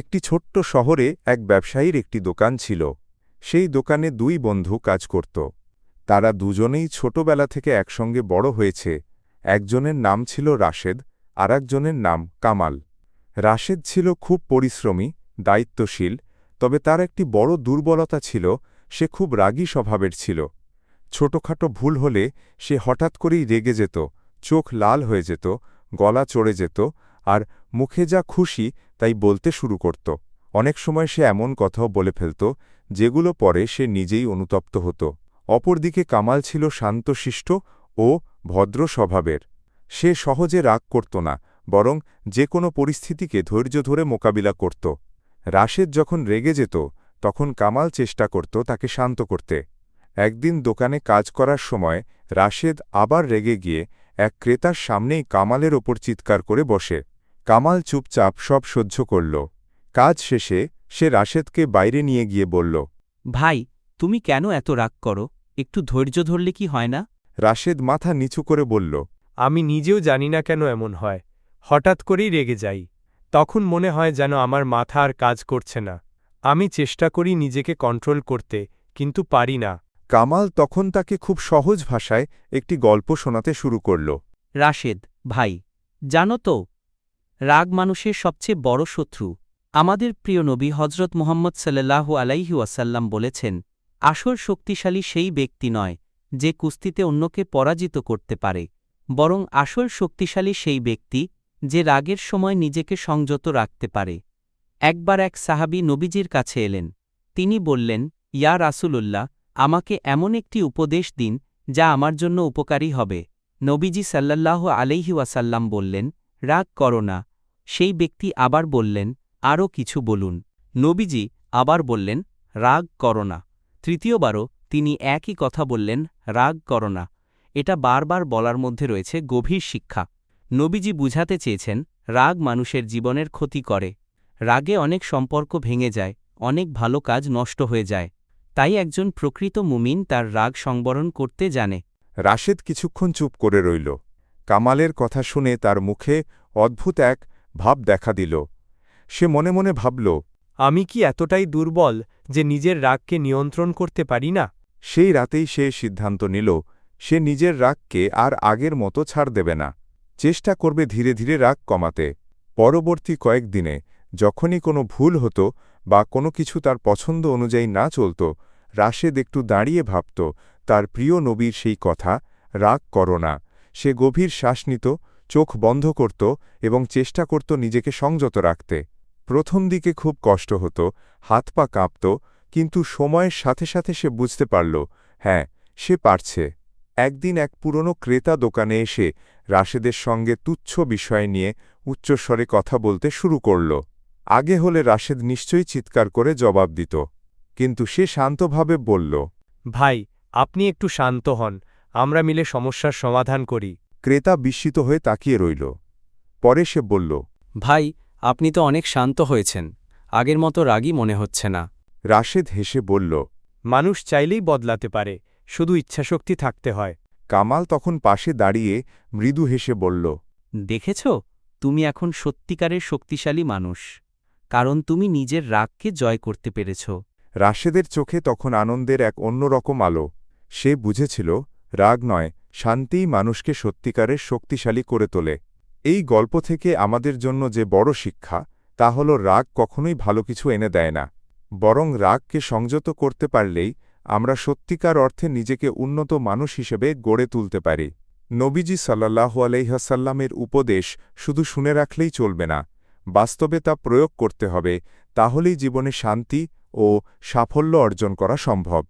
একটি ছোট্ট শহরে এক ব্যবসায়ীর একটি দোকান ছিল। সেই দোকানে দুই বন্ধু কাজ করত। তারা দুজনেই ছোটবেলা থেকে একসঙ্গে বড় হয়েছে। একজনের নাম ছিল রাশেদ আর একজনের নাম কামাল। রাশেদ ছিল খুব পরিশ্রমী, দায়িত্বশীল, তবে তার একটি বড় দুর্বলতা ছিল, সে খুব রাগী স্বভাবের ছিল। ছোটখাটো ভুল হলে সে হঠাৎ করেই রেগে যেত, চোখ লাল হয়ে যেত, গলা চড়ে যেত আর মুখে যা খুশি তাই বলতে শুরু করত। অনেক সময় সে এমন কথাও বলে ফেলত, যেগুলো পরে সে নিজেই অনুতপ্ত হতো। অপরদিকে কামাল ছিল শান্তশিষ্ট ও ভদ্র স্বভাবের সে সহজে রাগ করত না, বরং যে কোনো পরিস্থিতিকে ধৈর্য ধরে মোকাবিলা করত। রাশেদ যখন রেগে যেত, তখন কামাল চেষ্টা করত তাকে শান্ত করতে। একদিন দোকানে কাজ করার সময় রাশেদ আবার রেগে গিয়ে এক ক্রেতার সামনেই কামালের ওপর চিৎকার করে বসে। কামাল চুপচাপ সব সহ্য করল। কাজ শেষে সে রাশেদকে বাইরে নিয়ে গিয়ে বলল ভাই তুমি কেন এত রাগ করো? একটু ধৈর্য ধরলে কি হয় না? রাশেদ মাথা নিচু করে বলল আমি নিজেও জানি না কেন এমন হয়। হঠাৎ করেই রেগে যাই। তখন মনে হয় যেন আমার মাথা আর কাজ করছে না। আমি চেষ্টা করি নিজেকে কন্ট্রোল করতে কিন্তু পারি না। কামাল তখন তাকে খুব সহজ ভাষায় একটি গল্প শোনাতে শুরু করল রাশেদ ভাই জানো তো রাগ মানুষের সবচেয়ে বড় শত্রু। আমাদের প্রিয় নবী হজরত মোহাম্মদ সাল্লাল্লাহু আলাইহি ওয়াসাল্লাম বলেছেন, আসল শক্তিশালী সেই ব্যক্তি নয়, যে কুস্তিতে অন্যকে পরাজিত করতে পারে। বরং আসল শক্তিশালী সেই ব্যক্তি, যে রাগের সময় নিজেকে সংযত রাখতে পারে। একবার এক সাহাবী নবীজির কাছে এলেন। তিনি বললেন, ইয়া রাসূলুল্লাহ, আমাকে এমন একটি উপদেশ দিন, যা আমার জন্য উপকারী হবে। নবীজি সাল্লাল্লাহু আলাইহি ওয়াসাল্লাম বললেন রাগ করো না। সেই ব্যক্তি আবার বললেন আরও কিছু বলুন। নবীজি আবার বললেন, রাগ করো না। তৃতীয়বারও তিনি একই কথা বললেন, রাগ করো না। এটা বারবার বলার মধ্যে রয়েছে গভীর শিক্ষা। নবীজি বুঝাতে চেয়েছেন, রাগ মানুষের জীবনের ক্ষতি করে। রাগে অনেক সম্পর্ক ভেঙে যায়, অনেক ভালো কাজ নষ্ট হয়ে যায়। তাই একজন প্রকৃত মুমিন তার রাগ সংবরণ করতে জানে। রাশেদ কিছুক্ষণ চুপ করে রইল। কামালের কথা শুনে তার মুখে অদ্ভুত এক ভাব দেখা দিল। সে মনে মনে ভাবল আমি কি এতটাই দুর্বল যে নিজের রাগকে নিয়ন্ত্রণ করতে পারি না? সেই রাতেই সে সিদ্ধান্ত নিল সে নিজের রাগকে আর আগের মতো ছাড় দেবে না। চেষ্টা করবে ধীরে ধীরে রাগ কমাতে। পরবর্তী কয়েকদিনে যখনই কোনো ভুল হতো বা কোনো কিছু তার পছন্দ অনুযায়ী না চলত রাশেদ একটু দাঁড়িয়ে ভাবত তার প্রিয় নবীর সেই কথা রাগ করো না। সে গভীর শ্বাস নিত, চোখ বন্ধ করত এবং চেষ্টা করত নিজেকে সংযত রাখতে। প্রথম দিকে খুব কষ্ট হতো, হাত পা কাঁপত, কিন্তু সময়ের সাথে সাথে সে বুঝতে পারল হ্যাঁ সে পারছে। একদিন এক পুরনো ক্রেতা দোকানে এসে রাশেদের সঙ্গে তুচ্ছ বিষয় নিয়ে উচ্চস্বরে কথা বলতে শুরু করল। আগে হলে রাশেদ নিশ্চয়ই চিৎকার করে জবাব দিত, কিন্তু সে শান্তভাবে বলল, ভাই, আপনি একটু শান্ত হন। আমরা মিলে সমস্যার সমাধান করি। ক্রেতা বিস্মিত হয়ে তাকিয়ে রইল। পরে সে বলল ভাই আপনি তো অনেক শান্ত হয়েছেন। আগের মতো রাগই মনে হচ্ছে না। রাশেদ হেসে বলল মানুষ চাইলেই বদলাতে পারে শুধু ইচ্ছাশক্তি থাকতে হয়। কামাল তখন পাশে দাঁড়িয়ে মৃদু হেসে বলল দেখেছ? তুমি এখন সত্যিকারের শক্তিশালী মানুষ। কারণ তুমি নিজের রাগকে জয় করতে পেরেছ। রাশেদের চোখে তখন আনন্দের এক অন্যরকম আলো। সে বুঝেছিল রাগ নয়, শান্তিই মানুষকে সত্যিকারের শক্তিশালী করে তোলে। এই গল্প থেকে আমাদের জন্য যে বড় শিক্ষা, তা হল রাগ কখনোই ভালো কিছু এনে দেয় না। বরং রাগকে সংযত করতে পারলেই আমরা সত্যিকার অর্থে নিজেকে উন্নত মানুষ হিসেবে গড়ে তুলতে পারি। নবীজি সাল্লাহু আলহাসাল্লামের উপদেশ শুধু শুনে রাখলেই চলবে না, বাস্তবে তা প্রয়োগ করতে হবে, তাহলেই জীবনে শান্তি ও সাফল্য অর্জন করা সম্ভব।